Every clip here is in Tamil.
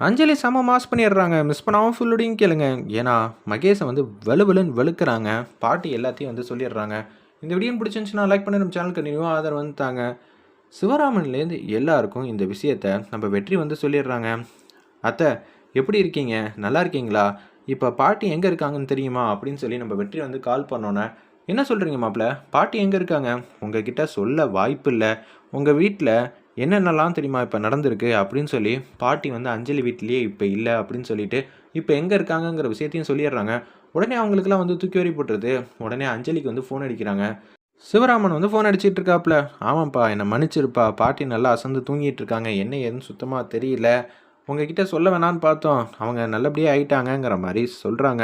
அஞ்சலி செம மாஸ் பண்ணிடுறாங்க. மிஸ் பண்ணாமல் ஃபுல்லுடையும் கேளுங்க. ஏன்னா மகேஷை வந்து வெளுவெளுன்னு வெளுக்கிறாங்க. பாட்டி எல்லாத்தையும் வந்து சொல்லிடுறாங்க. இந்த வீடியோ பிடிச்சிருந்துச்சுன்னா லைக் பண்ணி நம்ம சேனலுக்கு நியூவாக ஆதரவு வந்து தாங்க சிவராமன்லேருந்து எல்லாருக்கும் இந்த விஷயத்த நம்ம வெற்றி வந்து சொல்லிடுறாங்க. அத்தை எப்படி இருக்கீங்க? நல்லா இருக்கீங்களா? இப்போ பாட்டி எங்கே இருக்காங்கன்னு தெரியுமா? அப்படின்னு சொல்லி நம்ம வெற்றி வந்து கால் பண்ணோன்னே என்ன சொல்கிறீங்க மாப்பிள்ள? பாட்டி எங்கே இருக்காங்க? உங்ககிட்ட சொல்ல வாய்ப்பு இல்லை உங்கள் வீட்டில் என்னென்னலாம் தெரியுமா இப்போ நடந்திருக்கு அப்படின்னு சொல்லி பாட்டி வந்து அஞ்சலி வீட்லேயே இப்போ இல்லை அப்படின்னு சொல்லிட்டு இப்போ எங்கே இருக்காங்கங்கிற விஷயத்தையும் சொல்லிடுறாங்க. உடனே அவங்களுக்குலாம் வந்து தூக்கி வரி போட்டுருது. உடனே அஞ்சலிக்கு வந்து ஃபோன் அடிக்கிறாங்க. சிவராமன் வந்து ஃபோன் அடிச்சிட்டு இருக்காப்ல. ஆமாப்பா என்னை மன்னிச்சிருப்பா. பாட்டி நல்லா அசந்து தூங்கிட்டு இருக்காங்க. என்ன ஏதுன்னு சுத்தமாக தெரியல. உங்ககிட்ட சொல்ல வேணான்னு பார்த்தோம். அவங்க நல்லபடியாக ஆயிட்டாங்கங்கிற மாதிரி சொல்கிறாங்க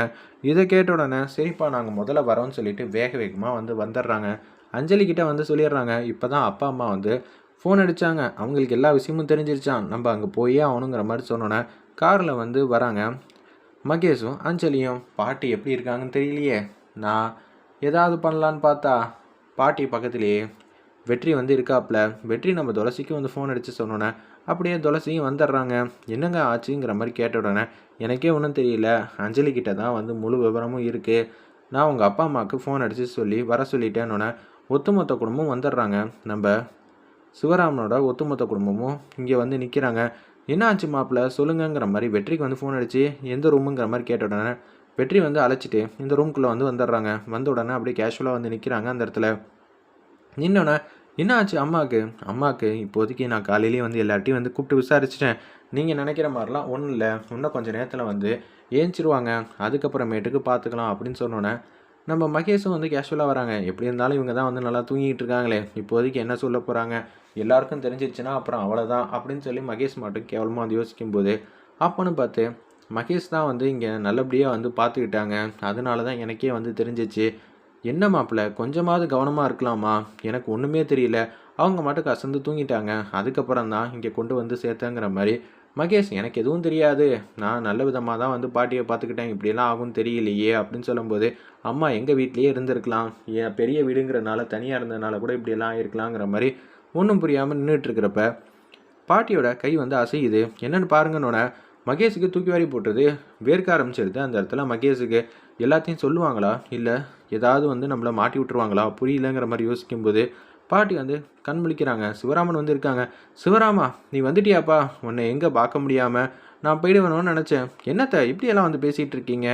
இதை கேட்ட உடனே சரிப்பா நாங்கள் முதல்ல வரோம்னு சொல்லிட்டு வேக வேகமாக வந்து வந்துடுறாங்க. அஞ்சலிக்கிட்ட வந்து சொல்லிடுறாங்க. இப்போ தான் அப்பா அம்மா வந்து ஃபோன் அடித்தாங்க அவங்களுக்கு எல்லா விஷயமும் தெரிஞ்சிருச்சான் நம்ம அங்கே போயே ஆகணுங்கிற மாதிரி சொன்னோன்னே காரில் வந்து வராங்க. மகேஷும் அஞ்சலியும் பாட்டி எப்படி இருக்காங்கன்னு தெரியலையே. நான் ஏதாவது பண்ணலான்னு பார்த்தா பாட்டி பக்கத்துலேயே வெற்றி வந்து இருக்காப்புல வெற்றி நம்ம துளசிக்கு வந்து ஃபோன் அடித்து சொன்னோன்னே அப்படியே துளசியும் வந்துடுறாங்க. என்னங்க ஆச்சுங்கிற மாதிரி கேட்ட உடனே எனக்கே ஒன்றும் தெரியல. அஞ்சலி கிட்ட தான் வந்து முழு விவரமும் இருக்குது நான் உங்கள் அப்பா அம்மாவுக்கு ஃபோன் அடித்து சொல்லி வர சொல்லிட்டேன்னொன்னே ஒட்டுமொத்த குடும்பமும் வந்துடுறாங்க. நம்ம சிவராமனோட ஒத்துமொத்த குடும்பமும் இங்கே வந்து நிற்கிறாங்க என்ன ஆச்சு மாப்பிள்ள? சொல்லுங்கங்கிற மாதிரி வெற்றிக்கு வந்து ஃபோன் அடித்து எந்த ரூமுங்கிற மாதிரி? கேட்ட உடனே வெற்றி வந்து அழைச்சிட்டு இந்த ரூம்குள்ளே வந்து வந்துடுறாங்க. வந்த உடனே அப்படியே கேஷுவலாக வந்து நிற்கிறாங்க அந்த இடத்துல. நின்னோடனே என்ன ஆச்சு அம்மாவுக்கு? அம்மாவுக்கு இப்போதைக்கு நான் காலையிலேயே வந்து எல்லார்ட்டையும் வந்து கூப்பிட்டு விசாரிச்சிட்டேன். நீங்கள் நினைக்கிற மாதிரிலாம் ஒன்றும் இல்லை. இன்னும் கொஞ்சம் நேரத்தில் வந்து ஏஞ்சிருவாங்க. அதுக்கப்புறமேட்டுக்கு பார்த்துக்கலாம் அப்படின்னு சொன்னோன்னே நம்ம மகேஷும் வந்து கேஷுவலாக வராங்க. எப்படி இருந்தாலும் இவங்க தான் வந்து நல்லா தூங்கிட்டு இருக்காங்களே. இப்போதைக்கு என்ன சொல்ல போகிறாங்க எல்லாருக்கும் தெரிஞ்சிச்சுன்னா அப்புறம் அவ்வளோதான் அப்படின்னு சொல்லி மகேஷ் மட்டும் கேவலமாக வந்து யோசிக்கும்போது அப்போன்னு பார்த்து மகேஷ் தான் வந்து இங்கே நல்லபடியாக வந்து பார்த்துக்கிட்டாங்க. அதனால தான் எனக்கே வந்து தெரிஞ்சிச்சு. என்ன மாப்பிள்ள கொஞ்சமாவது கவனமாக இருக்கலாமா? எனக்கு ஒன்றுமே தெரியல. அவங்க மட்டும் கசந்து தூங்கிட்டாங்க. அதுக்கப்புறம் தான் இங்கே கொண்டு வந்து சேர்த்தங்கிற மாதிரி மகேஷ் எனக்கு எதுவும் தெரியாது. நான் நல்ல விதமாக தான் வந்து பாட்டியை பார்த்துக்கிட்டேன். இப்படியெல்லாம் ஆகும் தெரியலையே அப்படின்னு சொல்லும்போது அம்மா எங்கள் வீட்லேயே இருந்திருக்கலாம். ஏன் பெரிய வீடுங்கிறனால தனியாக இருந்ததுனால கூட இப்படியெல்லாம் ஆயிருக்கலாங்கிற மாதிரி ஒன்றும் புரியாமல் நின்றுட்டு இருக்கிறப்ப பாட்டியோட கை வந்து அசையுது. என்னென்னு பாருங்கன்னொன்னே மகேஷுக்கு தூக்கி வாரி போட்டுறது வேர்க்க ஆரம்பிச்சிருது. அந்த இடத்துல மகேஷுக்கு எல்லாத்தையும் சொல்லுவாங்களா? இல்லை ஏதாவது வந்து நம்மளை மாட்டி விட்டுருவாங்களா? புரியலங்கிற மாதிரி யோசிக்கும்போது பாட்டி வந்து கண் முழிக்கிறாங்க. சிவராமன் வந்து இருக்காங்க. சிவராமா நீ வந்துட்டியாப்பா? உன்னை எங்கே பார்க்க முடியாமல் நான் போயிடுவேணும்னு நினச்சேன். என்னத்த இப்படியெல்லாம் வந்து பேசிகிட்டு இருக்கீங்க?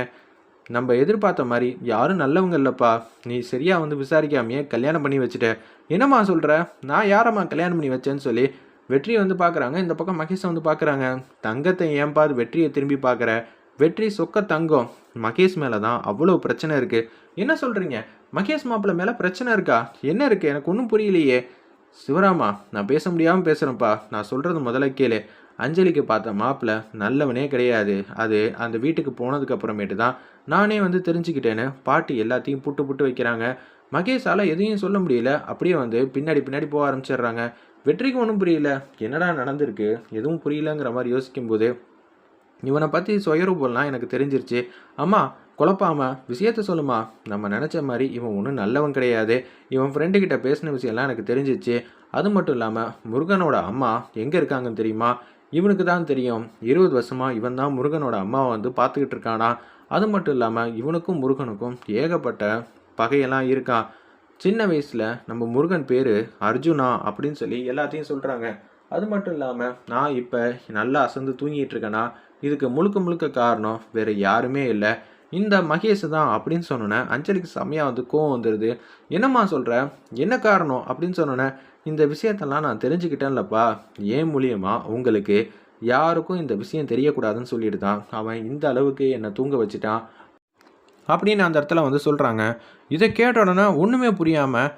நம்ம எதிர்பார்த்த மாதிரி யாரும் நல்லவங்க இல்லைப்பா. நீ சரியாக வந்து விசாரிக்காமையே கல்யாணம் பண்ணி வச்சுட்ட. என்னம்மா சொல்கிற நான் யாரம்மா கல்யாணம் பண்ணி வச்சேன்னு சொல்லி வெற்றியை வந்து பார்க்குறாங்க. இந்த பக்கம் மகேஷை வந்து பார்க்குறாங்க. தங்கத்தை ஏன்பா வெற்றியை திரும்பி பார்க்குற? வெற்றி சொக்க தங்கம். மகேஷ் மேலே தான் அவ்வளோ பிரச்சனை இருக்குது என்ன சொல்கிறீங்க மகேஷ் மாப்பிள்ளை மேலே பிரச்சனை இருக்கா? என்ன இருக்குது எனக்கு ஒன்றும் புரியலையே. சிவராமா நான் பேச முடியாமல் பேசுகிறேன்ப்பா நான் சொல்கிறது முதல்ல கேளு. அஞ்சலிக்கு பார்த்த மாப்பிள்ள நல்லவனே கிடையாது. அது அந்த வீட்டுக்கு போனதுக்கு அப்புறமேட்டு தான் நானே வந்து தெரிஞ்சுக்கிட்டேன்னு பாட்டி எல்லாத்தையும் புட்டு புட்டு வைக்கிறாங்க. மகேஷால் எதையும் சொல்ல முடியல. அப்படியே வந்து பின்னாடி பின்னாடி போக ஆரம்பிச்சிடுறாங்க. வெற்றிக்கு ஒன்றும் புரியல. என்னடா நடந்திருக்கு? எதுவும் புரியலங்கிற மாதிரி யோசிக்கும்போது இவனை பற்றி சுயரூபம்லாம் எனக்கு தெரிஞ்சிருச்சு. அம்மா குழப்பாம விஷயத்த சொல்லுமா? நம்ம நினச்ச மாதிரி இவன் ஒன்றும் நல்லவன் கிடையாது. இவன் ஃப்ரெண்டு கிட்ட பேசின விஷயம்லாம் எனக்கு தெரிஞ்சிச்சு. அது மட்டும் இல்லாமல் முருகனோட அம்மா எங்கே இருக்காங்கன்னு தெரியுமா? இவனுக்கு தான் தெரியும். இருபது வருஷமாக இவன் தான் முருகனோட அம்மாவை வந்து பார்த்துக்கிட்டு இருக்கானா? அது மட்டும் இல்லாமல் இவனுக்கும் முருகனுக்கும் ஏகப்பட்ட பகையெல்லாம் இருக்கான் சின்ன வயசில் நம்ம முருகன் பேர் அர்ஜுனா அப்படின்னு சொல்லி எல்லாத்தையும் சொல்கிறாங்க அது மட்டும் இல்லாமல் நான் இப்போ நல்லா அசந்து தூங்கிட்டு இருக்கேனா? இதுக்கு முழுக்க முழுக்க காரணம் வேறு யாருமே இல்லை. இந்த மகேஷ் தான் அப்படின்னு சொன்னோன்னே அஞ்சலிக்கு செம்மையாக வந்து கோவம் வந்துடுது என்னம்மா சொல்கிற என்ன காரணம்? அப்படின்னு சொன்னோன்னே இந்த விஷயத்தெல்லாம் நான் தெரிஞ்சுக்கிட்டேன்லப்பா. ஏன் மூலியமாக உங்களுக்கு யாருக்கும் இந்த விஷயம் தெரியக்கூடாதுன்னு சொல்லிட்டு தான் அவன் இந்த அளவுக்கு என்னை தூங்க வச்சுட்டான். அப்படின்னு அந்த இடத்துல வந்து சொல்கிறாங்க இதை கேட்ட உடனே ஒன்றுமே புரியாமல்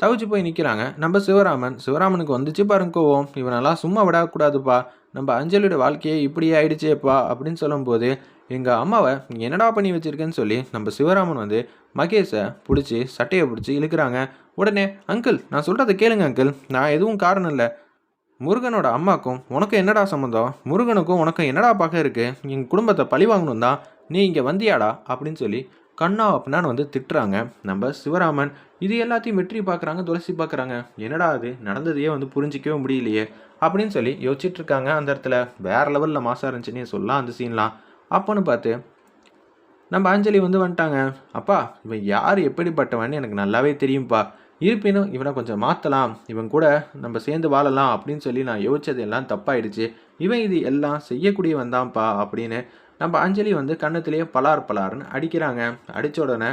தவிச்சு போய் நிற்கிறாங்க நம்ம சிவராமன் சிவராமனுக்கு வந்துச்சு பாருங்க கோவம். இவனெல்லாம் சும்மா விடக்கூடாதுப்பா. நம்ம அஞ்சலியோட வாழ்க்கையே இப்படியே ஆயிடுச்சேப்பா அப்படின்னு சொல்லும்போது எங்கள் அம்மாவை என்னடா பண்ணி வச்சிருக்கேன்னு சொல்லி நம்ம சிவராமன் வந்து மகேஷை பிடிச்சி சட்டையை பிடிச்சி இழுக்கிறாங்க. உடனே அங்கிள் நான் சொல்கிறத கேளுங்க அங்கிள். நான் எதுவும் காரணம் இல்லை. முருகனோட அம்மாக்கும் உனக்கு என்னடா சம்மந்தம் முருகனுக்கும் உனக்கும் என்னடா பகை இருக்குது எங்கள் குடும்பத்தை பழி வாங்கணும் தான் நீ இங்கே வந்தியாடா? அப்படின்னு சொல்லி கண்ணா அப்படின்னான்னு வந்து திட்டுறாங்க. நம்ம சிவராமன் இது எல்லாத்தையும் வெற்றி பார்க்குறாங்க துளசி பார்க்குறாங்க என்னடா அது நடந்ததையே வந்து புரிஞ்சிக்கவே முடியலையே. அப்படின்னு சொல்லி யோசிச்சுட்டு இருக்காங்க அந்த இடத்துல. வேறு லெவலில் மாசாக இருந்துச்சுன்னே சொல்லலாம் அந்த சீன்லாம் அப்போன்னு பார்த்து நம்ம அஞ்சலி வந்து வந்துட்டாங்க. அப்பா இவன் யார் எப்படிப்பட்டவன்னு எனக்கு நல்லாவே தெரியும்ப்பா இருப்பினும் இவனை கொஞ்சம் மாற்றலாம் இவன் கூட நம்ம சேர்ந்து வாழலாம் அப்படின்னு சொல்லி நான் யோசிச்சது எல்லாம் தப்பாயிடுச்சு. இவன் இது எல்லாம் செய்யக்கூடியவன் தான்ப்பா அப்படின்னு நம்ம அஞ்சலி வந்து கன்னத்திலேயே பலார் பலார்னு அடிக்கிறாங்க. அடித்த உடனே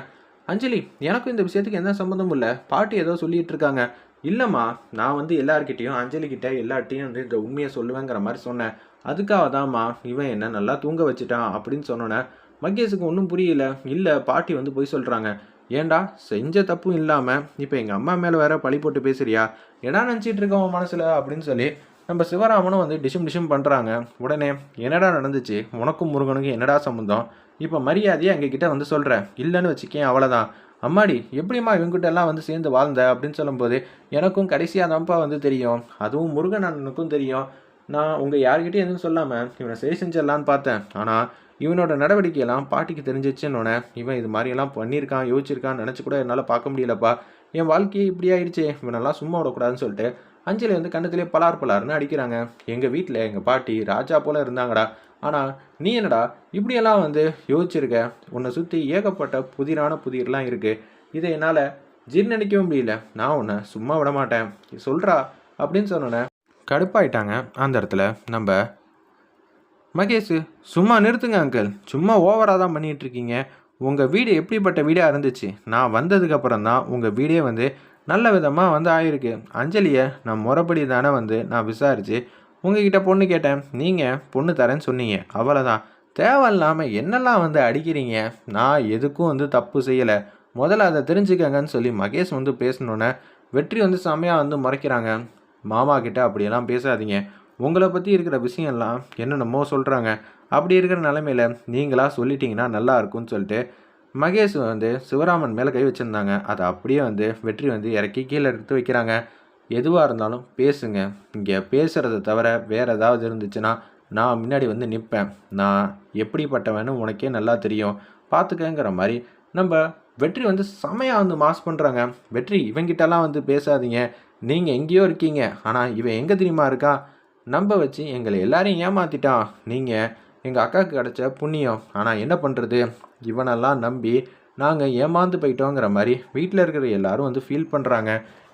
அஞ்சலி எனக்கும் இந்த விஷயத்துக்கு எந்த சம்மந்தமும் இல்லை. பாட்டி ஏதோ சொல்லிகிட்டு இருக்காங்க. இல்லைம்மா நான் வந்து எல்லார்கிட்டேயும் அஞ்சலிக்கிட்ட எல்லார்ட்டையும் வந்து இந்த உண்மையை சொல்லுவேங்கிற மாதிரி சொன்னேன். அதுக்காக தான்மா இவன் என்ன நல்லா தூங்க வச்சுட்டான் அப்படின்னு சொன்னோன்னே மகேஷுக்கு ஒன்றும் புரியல. இல்லை பாட்டி வந்து போய் சொல்கிறாங்க ஏன்டா செஞ்ச தப்பும் இல்லாமல் இப்போ எங்கள் அம்மா மேலே வேற பழி போட்டு பேசுறியா? என்ன நினச்சிட்டு இருக்க உன் மனசில்? அப்படின்னு சொல்லி நம்ம சிவராமனும் வந்து டிஷும் டிஷும் பண்ணுறாங்க உடனே என்னடா நடந்துச்சு? உனக்கும் முருகனுக்கும் என்னடா சம்மந்தம் இப்போ மரியாதையை எங்ககிட்ட வந்து சொல்கிறேன் இல்லைன்னு வச்சுக்கேன் அவ்வளோதான் அம்மாடி எப்படிம்மா இவங்ககிட்ட எல்லாம் வந்து சேர்ந்து வாழ்ந்த? அப்படின்னு சொல்லும்போது எனக்கும் கடைசியாக தான்ப்பா வந்து தெரியும். அதுவும் முருகன் அண்ணனுக்கும் தெரியும். நான் உங்கள் யார்கிட்டையும் எதுவும் சொல்லாமல் இவனை சரி செஞ்சிடலான்னு பார்த்தேன். ஆனால் இவனோட நடவடிக்கையெல்லாம் பாட்டிக்கு தெரிஞ்சிச்சுன்னொன்னே இவன் இது மாதிரியெல்லாம் பண்ணியிருக்கான் யோசிச்சிருக்கான்னு நினச்சி கூட என்னால் பார்க்க முடியலப்பா. என் வாழ்க்கையே இப்படி ஆயிடுச்சு. இவனெல்லாம் சும்மா விடக்கூடாதுன்னு சொல்லிட்டு அஞ்சலி வந்து கண்ணத்திலே பலார் பலார்னு அடிக்கிறாங்க. எங்கள் வீட்டில் எங்கள் பாட்டி ராஜா போல இருந்தாங்கடா. ஆனால் நீ என்னடா இப்படியெல்லாம் வந்து யோசிச்சிருக்க? உன்னை சுற்றி ஏகப்பட்ட புதிரான புதிர்லாம் இருக்குது இதை என்னால் ஜீர்ணிக்கவும் முடியல. நான் உன்னை சும்மா விட மாட்டேன். சொல்கிறா அப்படின்னு சொன்னோன்னே கடுப்பாயிட்டாங்க அந்த இடத்துல. நம்ம மகேஷ் சும்மா நிறுத்துங்க அங்கிள் சும்மா ஓவராக தான் பண்ணிகிட்ருக்கீங்க உங்கள் வீடு எப்படிப்பட்ட வீடாக இருந்துச்சு? நான் வந்ததுக்கப்புறம் தான் உங்கள் வீடே வந்து நல்ல விதமாக வந்து ஆயிருக்கு. அஞ்சலியை நான் முறைப்படி தானே வந்து நான் விசாரித்து உங்ககிட்ட பொண்ணு கேட்டேன். நீங்கள் பொண்ணு தரேன்னு சொன்னீங்க. அவ்வளோதான் தேவையில்லாமல் என்னெல்லாம் வந்து அடிக்கிறீங்க? நான் எதுக்கும் வந்து தப்பு செய்யலை. முதல்ல அதை தெரிஞ்சுக்கங்கன்னு சொல்லி மகேஷ் வந்து பேசினோன்னே வெற்றி வந்து செம்மையாக வந்து முறைக்கிறாங்க. மாமா கிட்ட அப்படியெல்லாம் பேசாதீங்க. உங்களை பற்றி இருக்கிற விஷயம்லாம் என்னென்னமோ சொல்கிறாங்க அப்படி இருக்கிற நிலமையில நீங்களாக சொல்லிட்டீங்கன்னா நல்லா இருக்கும்னு சொல்லிட்டு மகேஷ் வந்து சிவராமன் மேலே கை வச்சுருந்தாங்க. அதை அப்படியே வந்து வெற்றி வந்து இறக்கி கீழே எடுத்து வைக்கிறாங்க. எதுவாக இருந்தாலும் பேசுங்க. இங்கே பேசுகிறத தவிர வேறு ஏதாவது இருந்துச்சுன்னா நான் முன்னாடி வந்து நிற்பேன் நான் எப்படிப்பட்டவன்னு உனக்கே நல்லா தெரியும். பார்த்துக்கங்கிற மாதிரி நம்ம வெற்றி வந்து செமையாக வந்து மாஸ் பண்ணுறாங்க வெற்றி இவங்கிட்டலாம் வந்து பேசாதீங்க. நீங்கள் எங்கேயோ இருக்கீங்க. ஆனால் இவன் எங்கே தெரியுமா இருக்கா? நம்ப வச்சு எங்களை எல்லாரையும் ஏமாற்றிட்டான் நீங்கள் எங்கள் அக்காவுக்கு கிடச்ச புண்ணியம். ஆனால் என்ன பண்ணுறது இவனெல்லாம் நம்பி நாங்கள் ஏமாந்து போயிட்டோங்கிற மாதிரி வீட்டில் இருக்கிற எல்லாரும் வந்து ஃபீல் பண்ணுறாங்க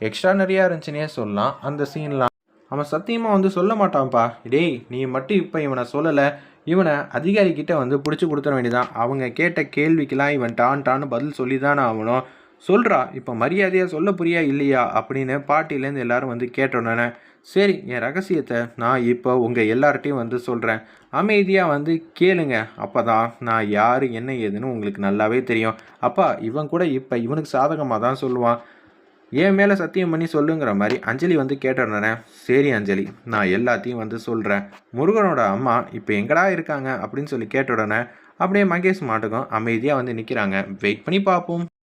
எக்ஸ்ட்ரானரியாக இருந்துச்சுன்னே சொல்லலாம். அந்த சீன்லாம் அவன் சத்தியமாக வந்து சொல்ல மாட்டான்ப்பா. டேய் நீ மட்டும் இப்போ இவனை சொல்லலை. இவனை அதிகாரிக்கிட்ட வந்து பிடிச்சி கொடுத்துட வேண்டியதான் அவங்க கேட்ட கேள்விக்கெல்லாம் இவன் டான் டான்னு பதில் சொல்லி தானே ஆகணும். சொல்கிறா இப்போ மரியாதையாக சொல்ல புரியா இல்லையா? அப்படின்னு பாட்டிலேருந்து எல்லாரும் வந்து கேட்டோன்னே சரி என் ரகசியத்தை நான் இப்போ உங்கள் எல்லார்ட்டையும் வந்து சொல்கிறேன் அமைதியாக வந்து கேளுங்க. அப்போ தான் நான் யார் என்ன ஏதுன்னு உங்களுக்கு நல்லாவே தெரியும். அப்பா இவன் கூட இப்போ இவனுக்கு சாதகமாக தான் சொல்லுவான். என் மேலே சத்தியம் பண்ணி சொல்லுங்கிற மாதிரி அஞ்சலி வந்து கேட்டுறேன் சரி அஞ்சலி நான் எல்லாத்தையும் வந்து சொல்கிறேன் முருகனோட அம்மா இப்போ எங்கடா இருக்காங்க? அப்படின்னு சொல்லி கேட்ட உடனே அப்படியே மகேஷ் மாட்டுக்கும் அமைதியாக வந்து நிற்கிறாங்க வெயிட் பண்ணி பார்ப்போம்